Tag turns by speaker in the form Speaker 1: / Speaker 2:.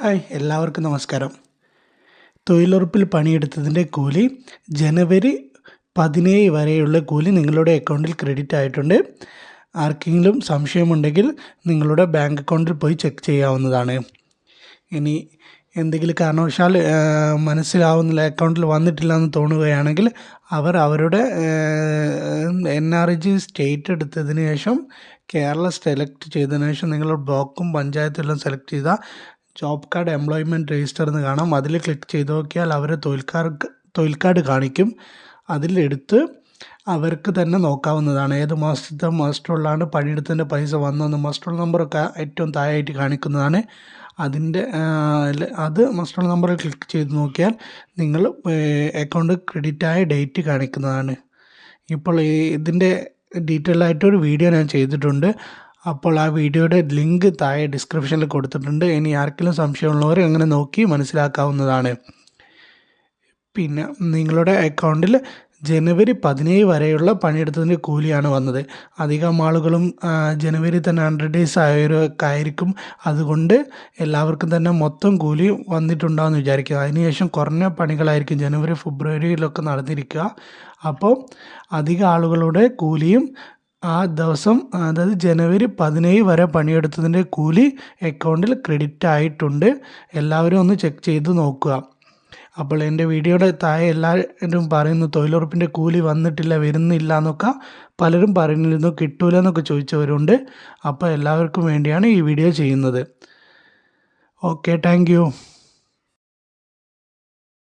Speaker 1: Hi എല്ലാവർക്കും നമസ്കാരം. തൊഴിലുറപ്പിൽ പണിയെടുത്തതിന്റെ കൂലി ജനുവരി പതിനേഴ് വരെയുള്ള കൂലി നിങ്ങളുടെ അക്കൗണ്ടിൽ ക്രെഡിറ്റ് ആയിട്ടുണ്ട്. ആർക്കെങ്കിലും സംശയമുണ്ടെങ്കിൽ നിങ്ങളുടെ ബാങ്ക് അക്കൗണ്ടിൽ പോയി ചെക്ക് ചെയ്യാവുന്നതാണ്. ഇനി എന്തെങ്കിലും കാരണവശാൽ മനസ്സിലാവുന്നില്ല അക്കൗണ്ടിൽ വന്നിട്ടില്ല എന്ന് തോന്നുകയാണെങ്കിൽ അവർ അവരുടെ എൻ ആർ ജി സ്റ്റേറ്റ് എടുത്തതിന് ശേഷം കേരള സെലക്ട് ചെയ്തതിന് ശേഷം നിങ്ങൾ ബ്ലോക്കും പഞ്ചായത്തും സെലക്ട് ചെയ്താൽ ജോബ് കാർഡ് എംപ്ലോയ്മെന്റ് രജിസ്റ്റർ എന്ന് കാണാം. അതിൽ ക്ലിക്ക് ചെയ്ത് നോക്കിയാൽ അവർ തൊഴിൽക്കാർക്ക് തൊഴിൽ കാർഡ് കാണിക്കും അതിലെടുത്ത് അവർക്ക് തന്നെ നോക്കാവുന്നതാണ്. ഏത് മാസത്തെ മസ്റ്റുള്ളാണ് പണിയെടുത്തതിന്റെ പൈസ വന്നതെന്ന് മാസ്റ്റർ നമ്പറൊക്കെ ഏറ്റവും താഴെയായിട്ട് കാണിക്കുന്നതാണ്. അതിന്റെ അത് മാസ്റ്റർ നമ്പർ ക്ലിക്ക് ചെയ്ത് നോക്കിയാൽ നിങ്ങൾ അക്കൗണ്ട് ക്രെഡിറ്റായ ഡേറ്റ് കാണിക്കുന്നതാണ്. ഇപ്പോൾ ഇതിന്റെ ഡീറ്റെയിൽ ആയിട്ടൊരു വീഡിയോ ഞാൻ ചെയ്തിട്ടുണ്ട്. അപ്പോൾ ആ വീഡിയോയുടെ ലിങ്ക് താഴെ ഡിസ്ക്രിപ്ഷനിൽ കൊടുത്തിട്ടുണ്ട്. ഇനി ആർക്കെങ്കിലും സംശയമുള്ളവർ അങ്ങനെ നോക്കി മനസ്സിലാക്കാവുന്നതാണ്. പിന്നെ നിങ്ങളുടെ അക്കൗണ്ടിൽ ജനുവരി പതിനേഴ് വരെയുള്ള പണിയെടുത്തതിന്റെ കൂലിയാണ് വന്നത്. അധികം ആളുകളും ജനുവരി തന്നെ ഹൺഡ്രഡ് ഡേയ്സ് ആയവരൊക്കെ ആയിരിക്കും. അതുകൊണ്ട് എല്ലാവർക്കും തന്നെ മൊത്തം കൂലി വന്നിട്ടുണ്ടാകുമെന്ന് വിചാരിക്കുക. അതിനുശേഷം കുറഞ്ഞ പണികളായിരിക്കും ജനുവരി ഫെബ്രുവരിയിലൊക്കെ നടന്നിരിക്കുക. അപ്പോൾ അധികം ആളുകളുടെ കൂലിയും ആ ദിവസം അതായത് ജനുവരി പതിനേഴ് വരെ പണിയെടുത്തതിന്റെ കൂലി അക്കൗണ്ടിൽ ക്രെഡിറ്റ് ആയിട്ടുണ്ട്. എല്ലാവരും ഒന്ന് ചെക്ക് ചെയ്ത് നോക്കുക. അപ്പോൾ എന്റെ വീഡിയോയുടെ താഴെ എല്ലാവരും പറയുന്നു തൊഴിലുറപ്പിന്റെ കൂലി വന്നിട്ടില്ല വരുന്നില്ല എന്നൊക്കെ പലരും പറയുന്നിരുന്നു കിട്ടൂല എന്നൊക്കെ ചോദിച്ചവരുണ്ട്. അപ്പോൾ എല്ലാവർക്കും വേണ്ടിയാണ് ഈ വീഡിയോ ചെയ്യുന്നത്. Okay thank